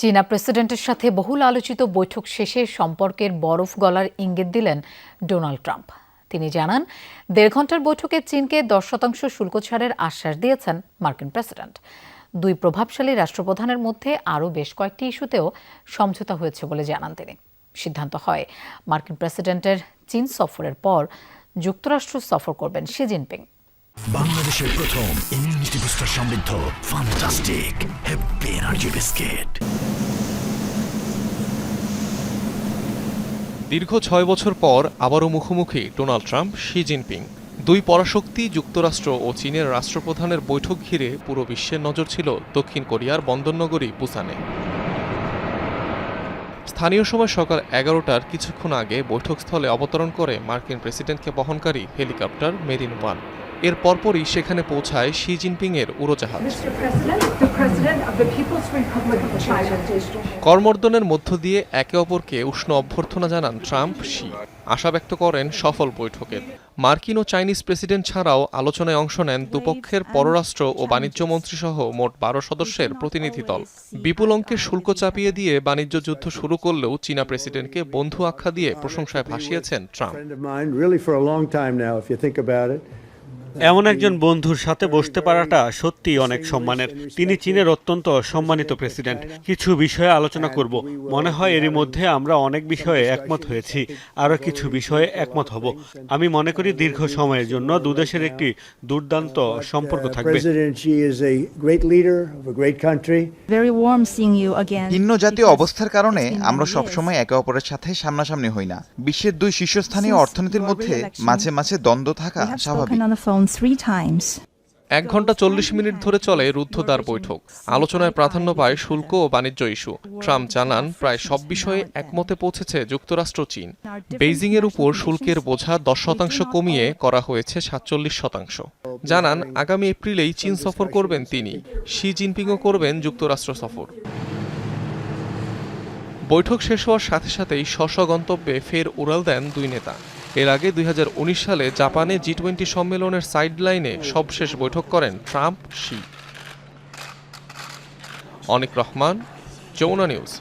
চীনা প্রেসিডেন্টের সাথে বহুল আলোচিত বৈঠক শেষে সম্পর্কের বরফ গলার ইঙ্গিত দিলেন ডোনাল্ড ট্রাম্প। তিনি জানান, দেড় ঘণ্টার বৈঠকে চীনকে দশ শতাংশ শুল্ক ছাড়ের আশ্বাস দিয়েছেন মার্কিন প্রেসিডেন্ট। দুই প্রভাবশালী রাষ্ট্রপ্রধানের মধ্যে আরও বেশ কয়েকটি ইস্যুতেও সমঝোতা হয়েছে বলে জানান তিনি। সিদ্ধান্ত হয়, মার্কিন প্রেসিডেন্টের চীন সফরের পর যুক্তরাষ্ট্র সফর করবেন শি জিনপিং। বাংলাদেশের প্রথম ইমিউনিটি বুস্টার সমৃদ্ধ ফান্টাস্টিক এনার্জি বিস্কিট দীর্ঘ ছয় বছর পর আবারও মুখোমুখি ডোনাল্ড ট্রাম্প, শি জিনপিং। দুই পরাশক্তি, যুক্তরাষ্ট্র ও চীনের রাষ্ট্রপ্রধানের বৈঠক ঘিরে পুরো বিশ্বের নজর ছিল দক্ষিণ কোরিয়ার বন্দরনগরী, বুসানে। স্থানীয় সময় সকাল এগারোটার কিছুক্ষণ আগে বৈঠকস্থলে অবতরণ করে মার্কিন প্রেসিডেন্টকে বহনকারী হেলিকপ্টার মেরিন ওয়ান। এর পরপরই সেখানে পৌঁছায় শি জিনপিং এর উড়োজাহাজ. কর্মর্দনের মধ্য দিয়ে একে অপরকে উষ্ণ অভ্যর্থনা জানান ট্রাম্প শি। আশা ব্যক্ত করেন সফল বৈঠকের মার্কিন ও চাইনিজ প্রেসিডেন্ট ছাড়াও আলোচনায় অংশ নেন দুপক্ষের পররাষ্ট্র ও বাণিজ্য মন্ত্রী সহ মোট বারো সদস্যের প্রতিনিধি দল। বিপুল অঙ্কের শুল্ক চাপিয়ে দিয়ে বাণিজ্য যুদ্ধ শুরু করলেও চীনা প্রেসিডেন্টকে বন্ধু আখ্যা দিয়ে প্রশংসায় ভাসিয়েছেন ট্রাম্প। এমন একজন বন্ধুর সাথে বসতে পারাটা সত্যি অনেক সম্মানের। তিনি চীনের অত্যন্ত সম্মানিত প্রেসিডেন্ট। কিছু বিষয়ে আলোচনা করব। মনে হয় এরই মধ্যে আমরা অনেক বিষয়ে একমত হয়েছি। আরও কিছু বিষয়ে একমত হব। আমি মনে করি দীর্ঘ সময়ের জন্য দুদেশের একটি দুর্দান্ত সম্পর্ক Uh, থাকবে. ভিন্ন জাতীয় অবস্থার কারণে আমরা সবসময় একে অপরের সাথে সামনাসামনি হই না। বিশ্বের দুই শীর্ষস্থানীয় অর্থনীতির মধ্যে মাঝে মাঝে দ্বন্দ্ব থাকা স্বাভাবিক। এক ঘণ্টা চল্লিশ মিনিট ধরে চলে রুদ্ধদ্বার বৈঠক। আলোচনায় প্রাধান্য পায় শুল্ক ও বাণিজ্য ইস্যু। ট্রাম্প জানান, প্রায় সব বিষয়ে একমতে পৌঁছেছে যুক্তরাষ্ট্র, চীন। বেইজিং এর উপর শুল্কের বোঝা দশ শতাংশ কমিয়ে করা হয়েছে সাতচল্লিশ শতাংশ। জানান, আগামী এপ্রিলেই চীন সফর করবেন তিনি। শি জিনপিংও করবেন যুক্তরাষ্ট্র সফর। বৈঠক শেষ হওয়ার সাথে সাথেই স্ব গন্তব্যে ফের উড়াল দেন দুই নেতা। এর আগে দুই হাজার উনিশ সালে জাপানে জি টোয়েন্টি সম্মেলনের সাইডলাইনে সবশেষ বৈঠক করেন Trump, Xi. Anik Rahman, Jamuna news.